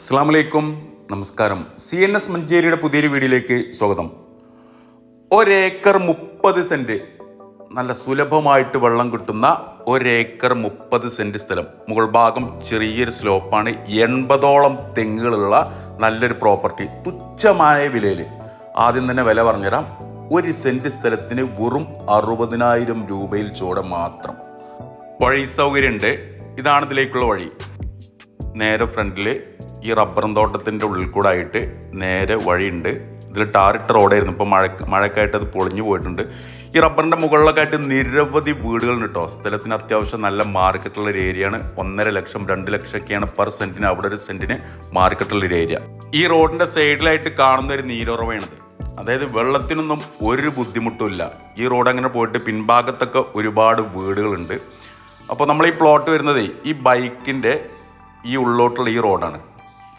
അസ്സാമലൈക്കും നമസ്കാരം. C N S മഞ്ചേരിയുടെ പുതിയൊരു വീഡിയോയിലേക്ക് സ്വാഗതം. ഒരേക്കർ മുപ്പത് സെന്റ് നല്ല സുലഭമായിട്ട് വെള്ളം കിട്ടുന്ന ഒരേക്കർ മുപ്പത് സെന്റ് സ്ഥലം. മുകൾ ഭാഗം ചെറിയൊരു സ്ലോപ്പാണ്. എൺപതോളം തെങ്ങുകളുള്ള നല്ലൊരു പ്രോപ്പർട്ടി. തുച്ഛമായ വിലയിൽ ആദ്യം തന്നെ വില പറഞ്ഞുതരാം. ഒരു സെന്റ് സ്ഥലത്തിന് വെറും അറുപതിനായിരം രൂപയിൽ ചൂടെ മാത്രം. വഴി സൗകര്യമുണ്ട്. ഇതാണ് ഇതിലേക്കുള്ള വഴി. നേരെ ഫ്രണ്ടിൽ ഈ റബ്ബറും തോട്ടത്തിന്റെ ഉള്ളിൽ കൂടെ ആയിട്ട് നേരെ വഴിയുണ്ട്. ഇതിൽ ടാറിട്ട റോഡായിരുന്നു. ഇപ്പോൾ മഴ മഴക്കായിട്ട് അത് പൊളിഞ്ഞു പോയിട്ടുണ്ട്. ഈ റബ്ബറിന്റെ മുകളിലൊക്കെ ആയിട്ട് നിരവധി വീടുകളുണ്ട് കേട്ടോ സ്ഥലത്തിന് അത്യാവശ്യം നല്ല മാർക്കറ്റുള്ള ഒരു ഏരിയയാണ്. ഒന്നര ലക്ഷം രണ്ട് ലക്ഷമൊക്കെയാണ് പെർ സെന്റിന് അവിടെ ഒരു സെന്റിന് മാർക്കറ്റുള്ള ഒരു ഏരിയ. ഈ റോഡിന്റെ സൈഡിലായിട്ട് കാണുന്ന ഒരു നീരുറവയാണിത്. അതായത് വെള്ളത്തിനൊന്നും ഒരു ബുദ്ധിമുട്ടുമില്ല ഈ റോഡ് അങ്ങനെ പോയിട്ട് പിൻഭാഗത്തൊക്കെ ഒരുപാട് വീടുകളുണ്ട്. അപ്പോൾ നമ്മൾ ഈ പ്ലോട്ട് വരുന്നത് ഈ ബൈക്കിന്റെ ഈ ഉള്ളോട്ടുള്ള ഈ റോഡാണ്.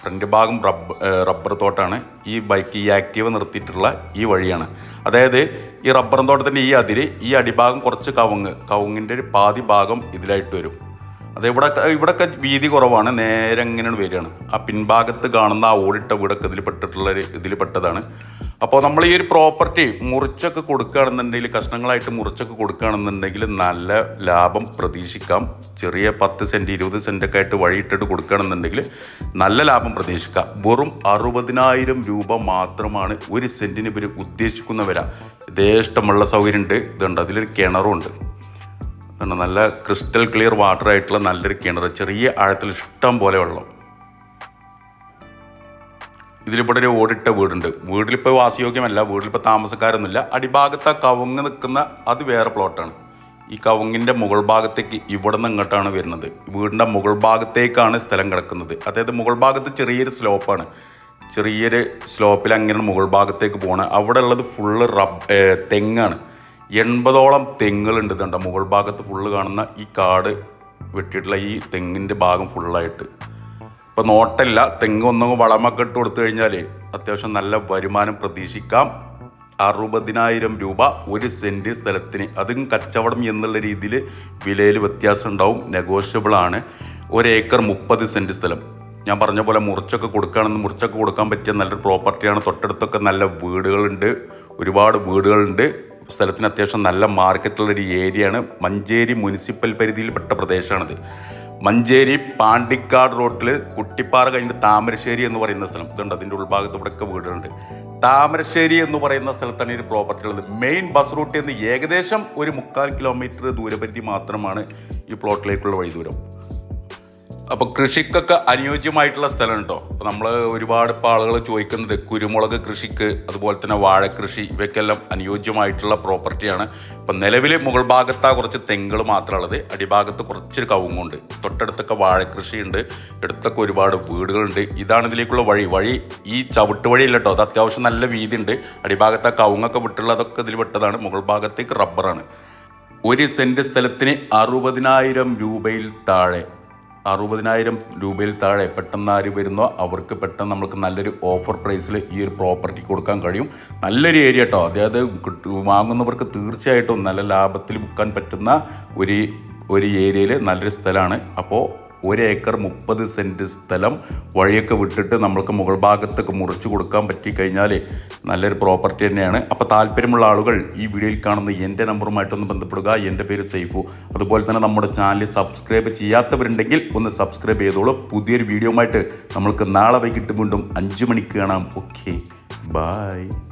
ഫ്രണ്ട് ഭാഗം റബ്ബർ റബ്ബർ തോട്ടാണ്. ഈ ബൈക്ക് ഈ ആക്റ്റീവ് നിർത്തിയിട്ടുള്ള ഈ വഴിയാണ്. അതായത് ഈ റബ്ബർ തോട്ടത്തിന്റെ ഈ അതിര് ഈ അടിഭാഗം കുറച്ച് കവുങ്ങ് കവുങ്ങിന്റെ ഒരു പാതി ഭാഗം ഇതിലായിട്ട് വരും. അത് ഇവിടെ ഇവിടെയൊക്കെ വീതി കുറവാണ്. നേരെ എങ്ങനെയാണ് വരികയാണ്. ആ പിൻഭാഗത്ത് കാണുന്ന ആ ഓടിട്ട വീടൊക്കെ ഇതിൽ പെട്ടിട്ടുള്ള ഒരു ഇതിൽ പെട്ടതാണ്. അപ്പോൾ നമ്മൾ ഈ ഒരു പ്രോപ്പർട്ടി മുറിച്ചൊക്കെ കൊടുക്കുകയാണെന്നുണ്ടെങ്കിൽ കഷ്ണങ്ങളായിട്ട് മുറിച്ചൊക്കെ കൊടുക്കുകയാണെന്നുണ്ടെങ്കിൽ നല്ല ലാഭം പ്രതീക്ഷിക്കാം. ചെറിയ പത്ത് സെന്റ് ഇരുപത് സെന്റൊക്കെ ആയിട്ട് വഴിയിട്ടിട്ട് കൊടുക്കുകയാണെന്നുണ്ടെങ്കിൽ നല്ല ലാഭം പ്രതീക്ഷിക്കാം. വെറും അറുപതിനായിരം രൂപ മാത്രമാണ് ഒരു സെന്റിന് ഇവർ ഉദ്ദേശിക്കുന്ന വില. ഇതേഷ്ടമുള്ള സൗകര്യമുണ്ട്. ഇതുണ്ട്. അതിലൊരു കിണറുണ്ട് ഇതുണ്ട് നല്ല ക്രിസ്റ്റൽ ക്ലിയർ വാട്ടർ ആയിട്ടുള്ള നല്ലൊരു കിണർ ചെറിയ ആഴത്തിൽ ഇഷ്ടം പോലെ വെള്ളം. ഇതിലിവിടെ ഒരു ഓടിട്ട വീടുണ്ട്. വീട്ടിലിപ്പോൾ വാസയോഗ്യമല്ല വീട്ടിലിപ്പോൾ താമസക്കാരൊന്നുമില്ല. അടിഭാഗത്ത് ആ കവുങ്ങ് നിൽക്കുന്ന അത് വേറെ പ്ലോട്ടാണ് ഈ കവുങ്ങിന്റെ മുകൾ ഭാഗത്തേക്ക് ഇവിടെ നിന്ന് ഇങ്ങോട്ടാണ് വരുന്നത്. വീടിന്റെ മുകൾ ഭാഗത്തേക്കാണ് സ്ഥലം കിടക്കുന്നത്. അതായത് മുകൾ ഭാഗത്ത് ചെറിയൊരു സ്ലോപ്പാണ് ചെറിയൊരു സ്ലോപ്പിൽ അങ്ങനെ മുകൾ ഭാഗത്തേക്ക് പോകണം അവിടെ ഉള്ളത് ഫുള്ള് റബ് തെങ്ങാണ്. എൺപതോളം തെങ്ങുകളുണ്ട് ഇതുണ്ട് മുകൾ ഭാഗത്ത് ഫുള്ള് കാണുന്ന ഈ കാട് വെട്ടിയിട്ടുള്ള ഈ തെങ്ങിന്റെ ഭാഗം ഫുള്ളായിട്ട് ഇപ്പം നോട്ടല്ല തെങ്ങ് ഒന്നും വളമൊക്കെ ഇട്ട് കൊടുത്തു കഴിഞ്ഞാൽ അത്യാവശ്യം നല്ല വരുമാനം പ്രതീക്ഷിക്കാം. അറുപതിനായിരം രൂപ ഒരു സെന്റ് സ്ഥലത്തിന്. അതും കച്ചവടം എന്നുള്ള രീതിയിൽ വിലയിൽ വ്യത്യാസം ഉണ്ടാവും. നെഗോഷ്യബിളാണ് ഒരേക്കർ മുപ്പത് സെന്റ് സ്ഥലം. ഞാൻ പറഞ്ഞ പോലെ മുറിച്ചൊക്കെ കൊടുക്കുകയാണെന്ന് മുറിച്ചൊക്കെ കൊടുക്കാൻ പറ്റിയ നല്ലൊരു പ്രോപ്പർട്ടിയാണ് തൊട്ടടുത്തൊക്കെ നല്ല വീടുകളുണ്ട്. ഒരുപാട് വീടുകളുണ്ട്. സ്ഥലത്തിന് അത്യാവശ്യം നല്ല മാർക്കറ്റുള്ള ഒരു ഏരിയയാണ്. മഞ്ചേരി മുനിസിപ്പൽ പരിധിയിൽപ്പെട്ട പ്രദേശമാണിത്. മഞ്ചേരി പാണ്ടിക്കാട് റോട്ടിൽ കുട്ടിപ്പാറ കഴിഞ്ഞ് താമരശ്ശേരി എന്ന് പറയുന്ന സ്ഥലം. ഇതുണ്ട് അതിന്റെ ഉൾഭാഗത്ത് ഇവിടെയൊക്കെ വീടുണ്ട് താമരശ്ശേരി എന്ന് പറയുന്ന സ്ഥലത്താണ് ഈ പ്രോപ്പർട്ടി ഉള്ളത്. മെയിൻ ബസ് റൂട്ടിൽ നിന്ന് ഏകദേശം ഒരു മുക്കാൽ കിലോമീറ്റർ ദൂരപരിധി മാത്രമാണ് ഈ പ്ലോട്ടിലേക്കുള്ള വഴി ദൂരം അപ്പോൾ കൃഷിക്കൊക്കെ അനുയോജ്യമായിട്ടുള്ള സ്ഥലം കേട്ടോ അപ്പോൾ നമ്മൾ ഒരുപാട് ഇപ്പോൾ ആളുകൾ ചോദിക്കുന്നത് കുരുമുളക് കൃഷിക്ക് അതുപോലെ തന്നെ വാഴക്കൃഷി ഇവയ്ക്കെല്ലാം അനുയോജ്യമായിട്ടുള്ള പ്രോപ്പർട്ടിയാണ്. ഇപ്പം നിലവിൽ മുകൾ ഭാഗത്താ കുറച്ച് തെങ്ങുകൾ മാത്രമുള്ളത് അടിഭാഗത്ത് കുറച്ചൊരു കവുങ്ങുണ്ട്. തൊട്ടടുത്തൊക്കെ വാഴക്കൃഷിയുണ്ട്. അടുത്തൊക്കെ ഒരുപാട് വീടുകളുണ്ട്. ഇതാണ് ഇതിലേക്കുള്ള വഴി. വഴി ഈ ചവിട്ട് വഴിയില്ല കേട്ടോ അത് അത്യാവശ്യം നല്ല വീതിയുണ്ട്. അടിഭാഗത്ത് ആ കവുങ്ങൊക്കെ വിട്ടുള്ളതൊക്കെ ഇതിൽ വിട്ടതാണ് മുകൾ ഭാഗത്തേക്ക് റബ്ബറാണ്. ഒരു സെന്റ് സ്ഥലത്തിന് അറുപതിനായിരം രൂപയിൽ താഴെ. അറുപതിനായിരം രൂപയിൽ താഴെ പെട്ടെന്ന് ആര് വരുന്നോ അവർക്ക് പെട്ടെന്ന് നമുക്ക് നല്ലൊരു ഓഫർ പ്രൈസിൽ ഈ ഒരു പ്രോപ്പർട്ടി കൊടുക്കാൻ കഴിയും. നല്ലൊരു ഏരിയ കേട്ടോ അതായത് വാങ്ങുന്നവർക്ക് തീർച്ചയായിട്ടും നല്ല ലാഭത്തിൽ വിൽക്കാൻ പറ്റുന്ന ഒരു ഒരു ഏരിയയിൽ നല്ലൊരു സ്ഥലമാണ്. അപ്പോൾ ഒരു ഏക്കർ മുപ്പത് സെന്റ് സ്ഥലം വഴിയൊക്കെ വിട്ടിട്ട് നമ്മൾക്ക് മുകൾ ഭാഗത്തൊക്കെ മുറിച്ചു കൊടുക്കാൻ പറ്റി കഴിഞ്ഞാൽ നല്ലൊരു പ്രോപ്പർട്ടി തന്നെയാണ്. അപ്പോൾ താല്പര്യമുള്ള ആളുകൾ ഈ വീഡിയോയിൽ കാണുന്ന എന്റെ നമ്പറുമായിട്ടൊന്ന് ബന്ധപ്പെടുക. എന്റെ പേര് സൈഫു. അതുപോലെ തന്നെ നമ്മുടെ ചാനൽ സബ്സ്ക്രൈബ് ചെയ്യാത്തവരുണ്ടെങ്കിൽ ഒന്ന് സബ്സ്ക്രൈബ് ചെയ്തോളൂ. പുതിയൊരു വീഡിയോ ആയിട്ട് നമ്മൾക്ക് നാളെ വൈകിട്ട് വീണ്ടും അഞ്ച് മണിക്ക് കാണാം. ഓക്കെ. ബായ്